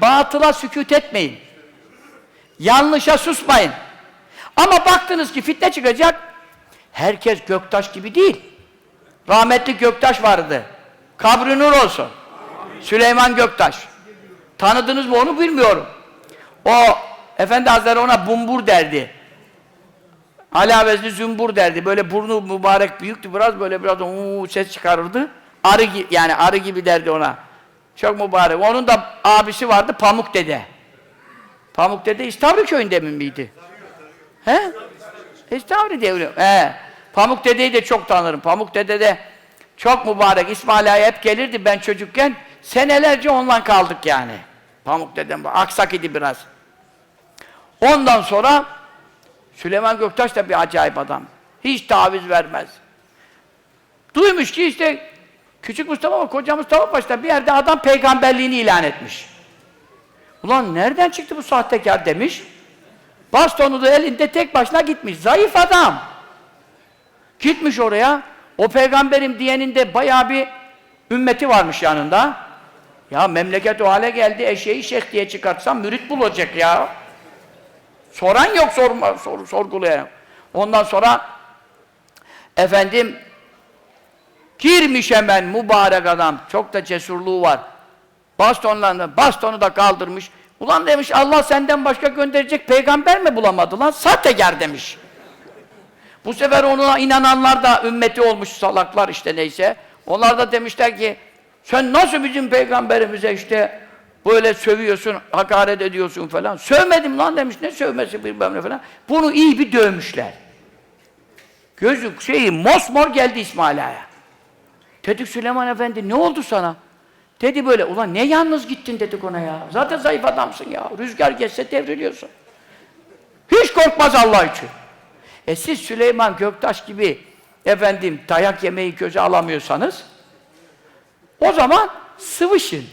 batıla sükut etmeyin. Yanlışa susmayın. Ama baktınız ki fitne çıkacak, herkes Göktaş gibi değil. Rahmetli Göktaş vardı. Kabri nur olsun. Süleyman Göktaş. Tanıdınız mı onu bilmiyorum. O Efendi Hazretleri ona bumbur derdi. Alavezli zümbur derdi. Böyle burnu mübarek büyüktü biraz böyle biraz uuu ses çıkarırdı. Arı yani arı gibi derdi ona. Çok mübarek. Onun da abisi vardı Pamuk Dede. Pamuk Dede İstavri köyünde mi miydi? He? İstavri diye. He. Pamuk Dede'yi de çok tanırım. Pamuk Dede de çok mübarek. İsmail Ağa'ya hep gelirdi ben çocukken. Senelerce ondan kaldık yani. Pamuk Dedem aksak idi biraz. Ondan sonra Süleyman Göktaş da bir acayip adam. Hiç taviz vermez. Duymuş ki işte Küçük Mustafa Koca Mustafa Paşa bir yerde adam peygamberliğini ilan etmiş. Ulan nereden çıktı bu sahtekar demiş. Bastonu da elinde tek başına gitmiş. Zayıf adam. Gitmiş oraya. O peygamberim diyenin de bayağı bir ümmeti varmış yanında. Ya memleket o hale geldi. Eşeği şeyh diye çıkartsam mürit bulacak ya. Soran yok sorma, sor, sorgulayan. Ondan sonra efendim girmiş hemen mübarek adam. Çok da cesurluğu var. Bastonlarını, bastonu da kaldırmış. Ulan demiş Allah senden başka gönderecek peygamber mi bulamadı lan? Sahtekar demiş. Bu sefer ona inananlar da ümmeti olmuş salaklar işte neyse. Onlar da demişler ki sen nasıl bizim peygamberimize işte böyle sövüyorsun, hakaret ediyorsun falan. Sövmedim lan demiş. Ne sövmesi bilmem ne falan. Bunu iyi bir dövmüşler. Gözü şeyi mosmor geldi İsmail Ağa'ya. Dedik Süleyman Efendi ne oldu sana? Dedi böyle, ulan ne yalnız gittin dedik ona ya. Zaten zayıf adamsın ya. Rüzgar geçse devriliyorsun. Hiç korkmaz Allah için. E siz Süleyman Göktaş gibi efendim dayak yemeyi göze alamıyorsanız o zaman sıvışın.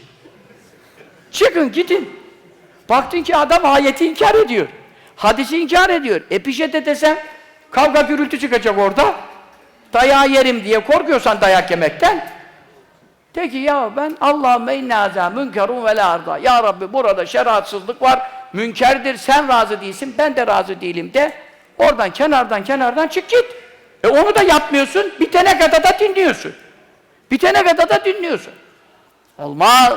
Çıkın gidin. Baktın ki adam ayeti inkar ediyor. Hadisi inkar ediyor. E pişete desen kavga gürültü çıkacak orada. Dayağı yerim diye korkuyorsan dayak yemekten. De ki ya ben Allahümme innâzâ münkerun ve arda. Ya Rabbi burada şeriatsızlık var, münkerdir, sen razı değilsin, ben de razı değilim de oradan kenardan kenardan çık git. E onu da yapmıyorsun, bitene kadar da dinliyorsun. Bitene kadar da dinliyorsun. Olmaz.